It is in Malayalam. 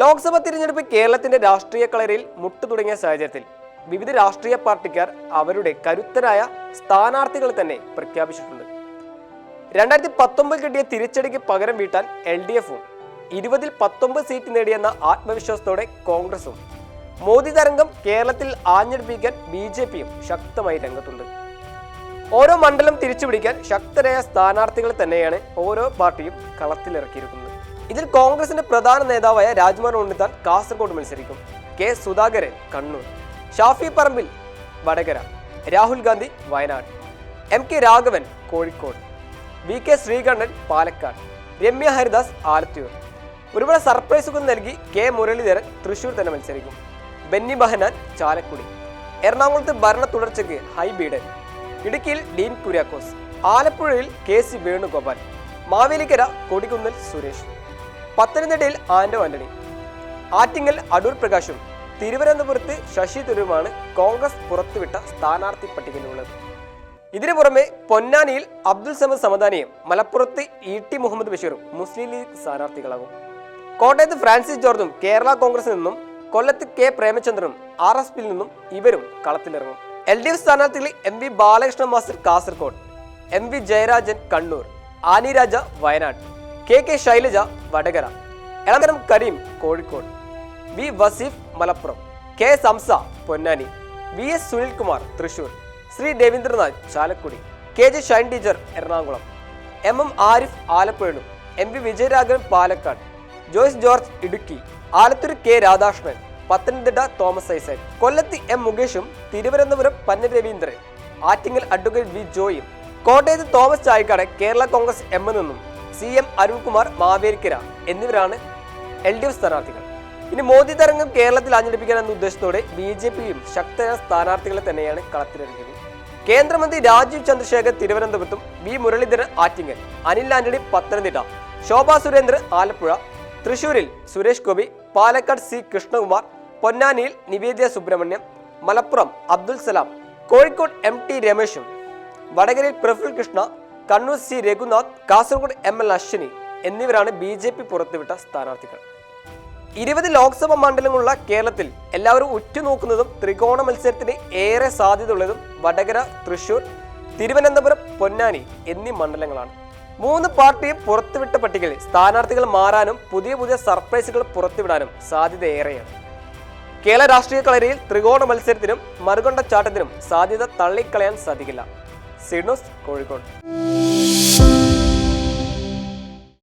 ലോക്സഭാ തിരഞ്ഞെടുപ്പ് കേരളത്തിന്റെ രാഷ്ട്രീയ കളരിയിൽ മുട്ടു തുടങ്ങിയ സാഹചര്യത്തിൽ വിവിധ രാഷ്ട്രീയ പാർട്ടിക്കാർ അവരുടെ കരുത്തരായ സ്ഥാനാർത്ഥികൾ തന്നെ പ്രഖ്യാപിച്ചിട്ടുണ്ട്. രണ്ടായിരത്തി പത്തൊമ്പത് കിട്ടിയ തിരിച്ചടിക്ക് പകരം വീട്ടാൻ എൽ ഡി എഫും ഇരുപതിൽ പത്തൊമ്പത് സീറ്റ് നേടിയെന്ന ആത്മവിശ്വാസത്തോടെ കോൺഗ്രസും മോദി തരംഗം കേരളത്തിൽ ആഞ്ഞടിപ്പിക്കാൻ ബി ശക്തമായി രംഗത്തുണ്ട്. ഓരോ മണ്ഡലം തിരിച്ചുപിടിക്കാൻ ശക്തരായ സ്ഥാനാർത്ഥികൾ തന്നെയാണ് ഓരോ പാർട്ടിയും കളത്തിലിറക്കിയിരിക്കുന്നത്. ഇതിൽ കോൺഗ്രസിന്റെ പ്രധാന നേതാവായ രാജ്മോഹൻ ഉണ്ണിത്താൻ കാസർഗോഡ് മത്സരിക്കും. K Sudhakaran Kannur. Shafi Parambil Vadakara. Rahul Gandhi Wayanad. M K Raghavan Kozhikode. V K Sreekandan Palakkad. Ramya Haridas Alathur. ഒരുപാട് സർപ്രൈസുകൾ നൽകി കെ മുരളീധരൻ തൃശൂർ തന്നെ മത്സരിക്കും. ബെന്നി ബഹനാൻ ചാലക്കുടി. എറണാകുളത്ത് ഭരണ തുടർച്ചയ്ക്ക് ഹൈ ബീഡൻ. ഇടുക്കിയിൽ ഡീൻ കുര്യാക്കോസ് ആലപ്പുഴയിൽ കെ സി വേണുഗോപാൽ മാവേലിക്കര കൊടികുന്നൽ സുരേഷ് പത്തനംതിട്ടയിൽ ആന്റോ ആന്റണി ആറ്റിങ്ങൽ അടൂർ പ്രകാശും തിരുവനന്തപുരത്ത് ശശി തരൂരുമാണ് കോൺഗ്രസ് പുറത്തുവിട്ട സ്ഥാനാർത്ഥി പട്ടികയിലുള്ളത്. ഇതിനു പുറമെ പൊന്നാനിയിൽ അബ്ദുൽ സമദ് സമദാനിയും മലപ്പുറത്ത് ഇ ടി മുഹമ്മദ് ബഷീറും മുസ്ലിം ലീഗ് സ്ഥാനാർത്ഥികളാകും. കോട്ടയത്ത് ഫ്രാൻസിസ് ജോർജും കേരള കോൺഗ്രസിൽ നിന്നും കൊല്ലത്ത് കെ പ്രേമചന്ദ്രനും ആർ എസ് പിയിൽ നിന്നും ഇവരും കളത്തിലിറങ്ങും. L D F സ്ഥാനാർത്ഥികളിൽ M V Balakrishna master Kasaragod M V Jayarajan Kannur Annie Raja Wayanad K K Shailaja Vadakara Elamaram Kareem Kozhikode V Vaseef Malappuram K Hamza Ponnani V S Sunilkumar Thrissur Sree Raveendranath Chalakudy K J Shine teacher Ernakulam M M Arif Alappuzha M V Vijayaraghavan Palakkad Joyce George Idukki Alathur K Radhakrishnan Pathanamthitta Thomas Isaac. കൊല്ലത്ത് എം മുകേഷും തിരുവനന്തപുരം പന്ന രവീന്ദ്രൻ. ആറ്റിങ്ങൽ അഡ്വക്കേറ്റ് വി ജോയും. കോട്ടയത്ത് തോമസ് ചായക്കാട് കേരള കോൺഗ്രസ് എം നിന്നും സി എം അരുൺകുമാർ മാവേലിക്കര എന്നിവരാണ് എൽ ഡി എഫ് സ്ഥാനാർത്ഥികൾ. ഇനി മോദി തരംഗം കേരളത്തിൽ ആഞ്ഞടിപ്പിക്കാൻ എന്ന ഉദ്ദേശത്തോടെ ബി ജെ പിയും ശക്തരായ സ്ഥാനാർത്ഥികളെ തന്നെയാണ് കളത്തിലിറങ്ങിയത്. കേന്ദ്രമന്ത്രി രാജീവ് ചന്ദ്രശേഖർ തിരുവനന്തപുരത്തും വി മുരളീധരൻ ആറ്റിങ്ങൽ അനിൽ ആന്റണി പത്തനംതിട്ട ശോഭാ സുരേന്ദ്രൻ ആലപ്പുഴ തൃശൂരിൽ സുരേഷ് ഗോപി പാലക്കാട് സി കൃഷ്ണകുമാർ പൊന്നാനിയിൽ നിവേദ്യ സുബ്രഹ്മണ്യം മലപ്പുറം അബ്ദുൽ സലാം കോഴിക്കോട് എം ടി രമേശും വടകരയിൽ Praful Krishna Kannur C Raghunath Kasaragod M L Ashwini എന്നിവരാണ് ബി ജെ പി പുറത്തുവിട്ട സ്ഥാനാർത്ഥികൾ. ഇരുപത് ലോക്സഭാ മണ്ഡലങ്ങളുള്ള കേരളത്തിൽ എല്ലാവരും ഉറ്റുനോക്കുന്നതും ത്രികോണ മത്സരത്തിന് ഏറെ സാധ്യതയുള്ളതും വടകര തൃശൂർ തിരുവനന്തപുരം പൊന്നാനി എന്നീ മണ്ഡലങ്ങളാണ്. മൂന്ന് പാർട്ടിയും പുറത്തുവിട്ട പട്ടികയിൽ സ്ഥാനാർത്ഥികൾ മാറാനും പുതിയ പുതിയ സർപ്രൈസുകൾ പുറത്തുവിടാനും സാധ്യത ഏറെയാണ് കേരള രാഷ്ട്രീയ കളരിയിൽ ത്രികോണ മത്സരത്തിനും മറുകൊണ്ട ചാട്ടത്തിനും സാധ്യത തള്ളിക്കളയാൻ സാധിക്കില്ല. സിഡ്നോസ് കോഴിക്കോട്.